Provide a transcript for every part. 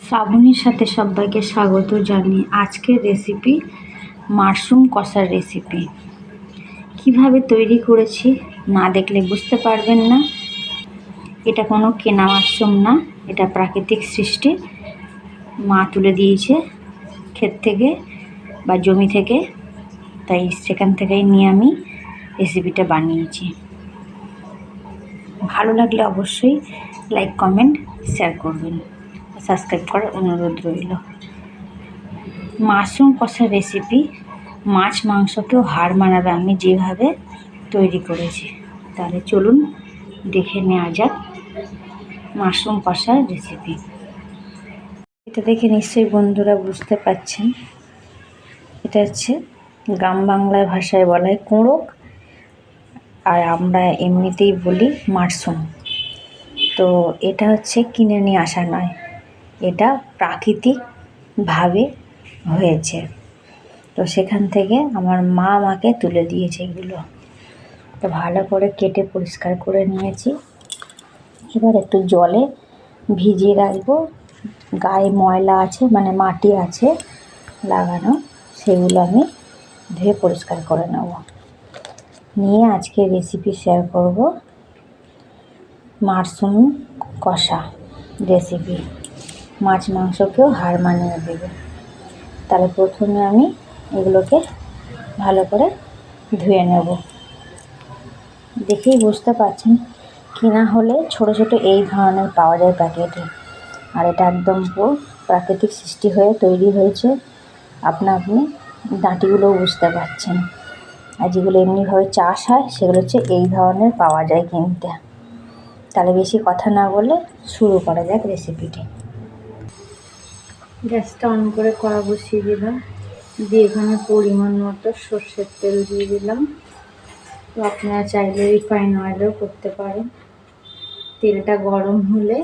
শ্রাবণীর সাথে সবাইকে স্বাগত জানিয়ে আজকের রেসিপি মাশরুম কষার রেসিপি কীভাবে তৈরি করেছি না দেখলে বুঝতে পারবেন না। এটা কোনো কেনা মাশরুম না, এটা প্রাকৃতিক সৃষ্টি। মা তুলে দিয়েছে ক্ষেত থেকে বা জমি থেকে, তাই সেখান থেকেই নিয়ে আমি রেসিপিটা বানিয়েছি। ভালো লাগলে অবশ্যই লাইক কমেন্ট শেয়ার করবেন। সাবস্ক্রাইব করার অনুরোধ রইল। মাশরুম কষার রেসিপি মাছ মাংসকেও হার মানাবে, আমি যেভাবে তৈরি করেছি। তাহলে চলুন দেখে নেওয়া যাক মাশরুম কষার রেসিপি এটা দেখে নিশ্চয়ই বন্ধুরা বুঝতে পাচ্ছেন এটা হচ্ছে গ্রাম বাংলায় ভাষায় বলা হয় কুঁড়োক, আর আমরা এমনিতেই বলি মাশরুম। তো এটা হচ্ছে কিনে নিয়ে আসা নয়। এটা প্রাকৃতিকভাবে হয়েছে। তো সেখান থেকে আমার মা আমাকে তুলে দিয়েছে এগুলো। তো ভালো করে কেটে পরিষ্কার করে নিয়েছি। এবার একটু জলে ভিজিয়ে রাখব। গায়ে ময়লা আছে মানে মাটি আছে লাগানো, সেগুলো আমি ধুয়ে পরিষ্কার করে নেব। নিয়ে আজকে রেসিপি শেয়ার করব। মাশরুম কষা রেসিপি মাছ, মাংসকেও হার মানিয়ে দেবে। তাহলে প্রথমে আমি এগুলোকে ভালো করে ধুয়ে নেব। দেখেই বুঝতে পারছেন, কিনা হলে ছোট ছোট এই ধরনের পাওয়া যায় প্যাকেটে। আর এটা একদম পুরো প্রাকৃতিক সৃষ্টি হয়ে তৈরি হয়েছে। আপনা আপনি ডাঁটিগুলোও বুঝতে পারছেন। আর যেগুলো এমনিভাবে চাষ হয়, সেগুলো হচ্ছে এই ধরনের পাওয়া যায় কিনতে। তাহলে বেশি কথা না বলে শুরু করা যাক রেসিপিটি। গ্যাসটা অন করে কড়া বসিয়ে দিলাম। দিয়ে এখানে পরিমাণ মতো সর্ষের তেল দিয়ে দিলাম। তো আপনারা চাইলে রিফাইন অয়েলও করতে পারেন। তেলটা গরম হলে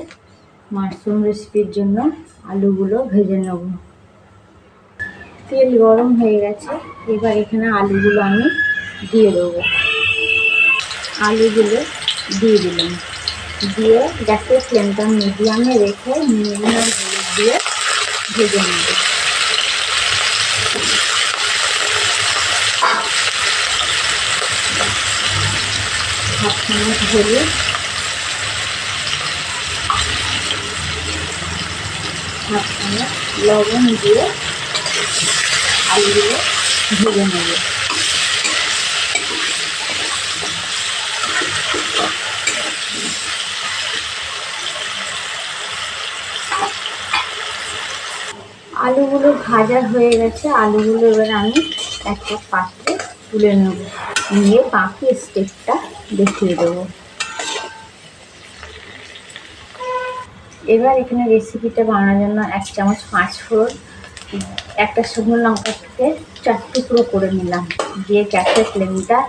মাশরুম রেসিপির জন্য আলুগুলো ভেজে নেব। তেল গরম হয়ে গেছে। এবার এখানে আলুগুলো আমি দিয়ে দেবো। আলুগুলো দিয়ে দিলাম। দিয়ে গ্যাসের ফ্লেমটা মিডিয়ামে রেখে হলুদ দিয়ে ভেজে নেব। হাফ চামচ হলুদ হাফ চামচ লবণ দিয়ে আলুগুলো ভেজে নেব। আলুগুলো ভাজা হয়ে গেছে, আলুগুলো এবার আমি একটা পাত্রে তুলে নেব। নিয়ে বাকি স্টেপটা দেখিয়ে দেবো। এবার এখানে রেসিপিটা বানানোর জন্য এক চামচ পাঁচ ফোড়ন, একটা শুকনো লঙ্কা থেকে চার টুকরো করে নিলাম। দিয়ে গ্যাসের ফ্লেমটা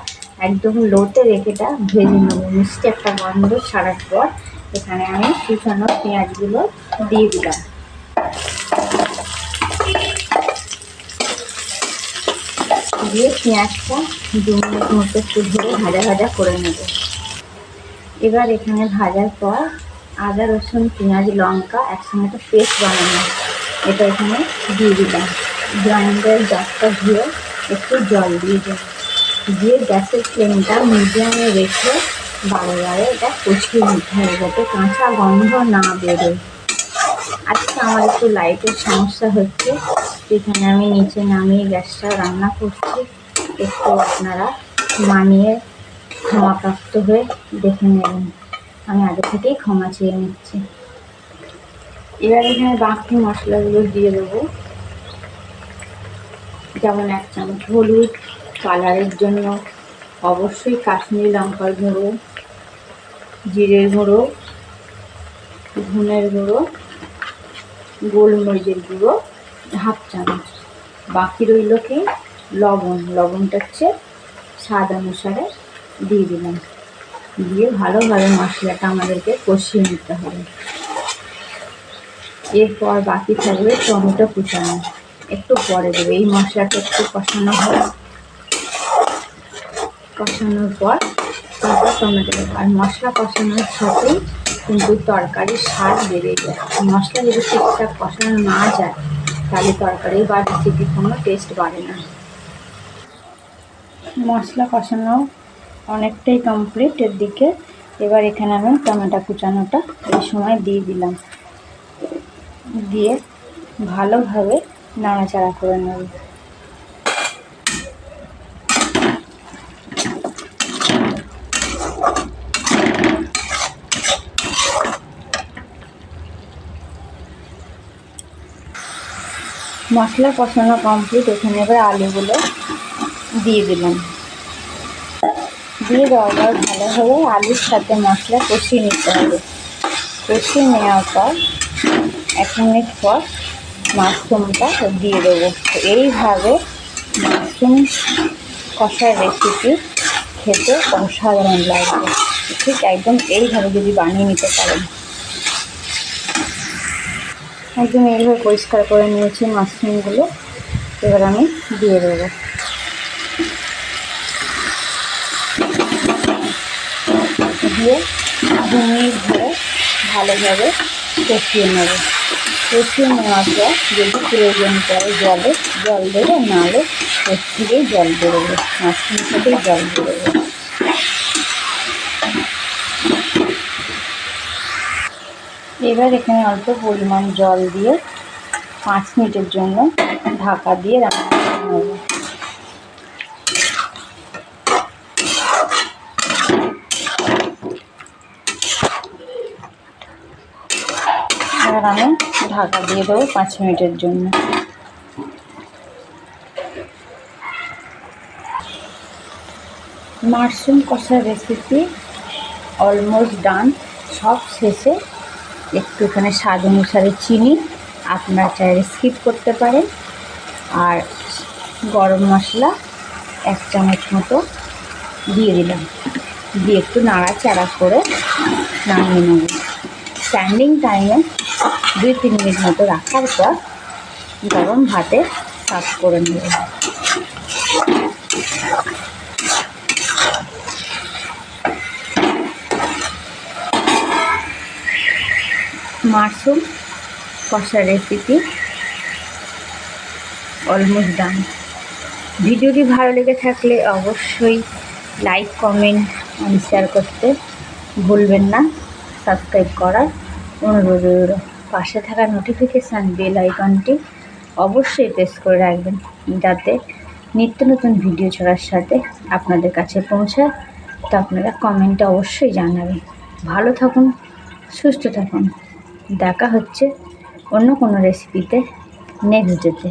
একদম লোতে রেখেটা ভেজে নেব। মিষ্টি একটা গন্ধ ছাড়ার পর এখানে আমি কুচানো পেঁয়াজগুলো দিয়ে দিলাম। দিয়ে পেঁয়াজটা দু মিনিট মতো একটু ধরে ভাজা ভাজা করে নেব। এবার এখানে ভাজার পর আদা, রসুন, পেঁয়াজ, লঙ্কা একসঙ্গে একটা পেস্ট বানানো। এটা এখানে দিয়ে দিলাম। গ্রাইন্ডার জারটা ধুয়ে একটু জল দিয়ে দিলাম। দিয়ে গ্যাসের ফ্লেমটা মিডিয়ামে রেখে বারে বারে এটা কষিয়ে নিতে হবে যাতে কাঁচা গন্ধ না বেরোয়। আজকে আমার একটু লাইটের সমস্যা হচ্ছে এখানে আমি নিচে নামিয়ে গ্যাসটা রান্না করছি। একটু আপনারা মানিয়ে ক্ষমাপ্রাপ্ত হয়ে দেখে নেবেন। আমি আগে থেকেই ক্ষমা চেয়ে নিচ্ছি। এবার এখানে বাকি মশলাগুলো দিয়ে দেবো। যেমন এক চামচ হলুদ কালারের জন্য অবশ্যই কাশ্মীরি লঙ্কার গুঁড়ো, জিরের গুঁড়ো, ধনের গুঁড়ো গোলমরিচের গুঁড়ো, হাফ চামচ। বাকি রইল কি? লবণ। লবণটা হচ্ছে স্বাদ অনুসারে দিয়ে দিলাম। দিয়ে ভালোভাবে মশলাটা আমাদেরকে কষিয়ে নিতে হবে। এরপর বাকি থাকবে টমেটো কুচানো। একটু পরে দেবে। এই মশলাটা একটু কষানো হয় কষানোর পর তারপর টমেটো আর মশলা কষানোর সাথেই কিন্তু তরকারির স্বাদ বেড়ে যায়। মশলা যদি ঠিকঠাক কষানো না যায়, তাহলে তরকারি বা রেসিপি কোনো টেস্ট বাড়ে না। মশলা কষানো অনেকটাই কমপ্লিট এর দিকে। এবার এখানে আমি টমেটো কুচানোটা এই সময় দিয়ে দিলাম। দিয়ে ভালোভাবে নাড়াচাড়া করে নেব। মশলা কষানো কমপ্লিট এখানে এবার আলুগুলো দিয়ে দিলাম। দিয়ে দেওয়ার পর ভালোভাবে আলুর সাথে মশলা কষিয়ে নিতে হবে। কষিয়ে নেওয়ার পর এক মিনিট পর মাশরুমটা দিয়ে দেবো। এইভাবে মাশরুম কষার রেসিপি খেতে অসাধারণ লাগবে। ঠিক একদম এইভাবে যদি বানিয়ে নিতে পারেন। একদম এইভাবে পরিষ্কার করে নিয়েছি মাশরুমগুলো। এবার আমি দিয়ে দেবো। দিয়ে দু মিনিট ধরে ভালোভাবে কষিয়ে নেব। কষিয়ে নেওয়ার পর যদি প্রয়োজন পড়ে জলে, জল দেবো, নাহলে কষিয়েই জল বেরোবে মাশরুম থেকেই জল এবার এখানে অল্প পরিমাণ জল দিয়ে পাঁচ মিনিটের জন্য ঢাকা দিয়ে রান্না এবার আমি ঢাকা দিয়ে দেবো পাঁচ মিনিটের জন্য। মাশরুম কষার রেসিপি অলমোস্ট ডান সব শেষে একটু এখানে স্বাদ অনুসারে চিনি, আপনার চাইলে স্কিপ করতে পারেন। আর গরম মশলা এক চামচ মতো দিয়ে দিলাম। দিয়ে একটু নাড়াচাড়া করে নামিয়ে নেব। স্ট্যান্ডিং টাইমে দুই, তিন মিনিট মতো রাখার পর গরম ভাতে সার্ভ করে নেব। মাশরুম কষা রেসিপি অলমোস্ট ডান ভিডিওটি ভালো লেগে থাকলে অবশ্যই লাইক কমেন্ট শেয়ার করতে ভুলবেন না। সাবস্ক্রাইব করার অনুরোধ রইল। পাশে থাকা নোটিফিকেশান বেল আইকনটি অবশ্যই প্রেস করে রাখবেন যাতে নিত্য নতুন ভিডিও ছাড়ার সাথে আপনাদের কাছে পৌঁছায়। তো আপনারা কমেন্টে অবশ্যই জানাবেন। ভালো থাকুন, সুস্থ থাকুন। দেখা হচ্ছে অন্য কোনো রেসিপিতে নেক্সট ডেতে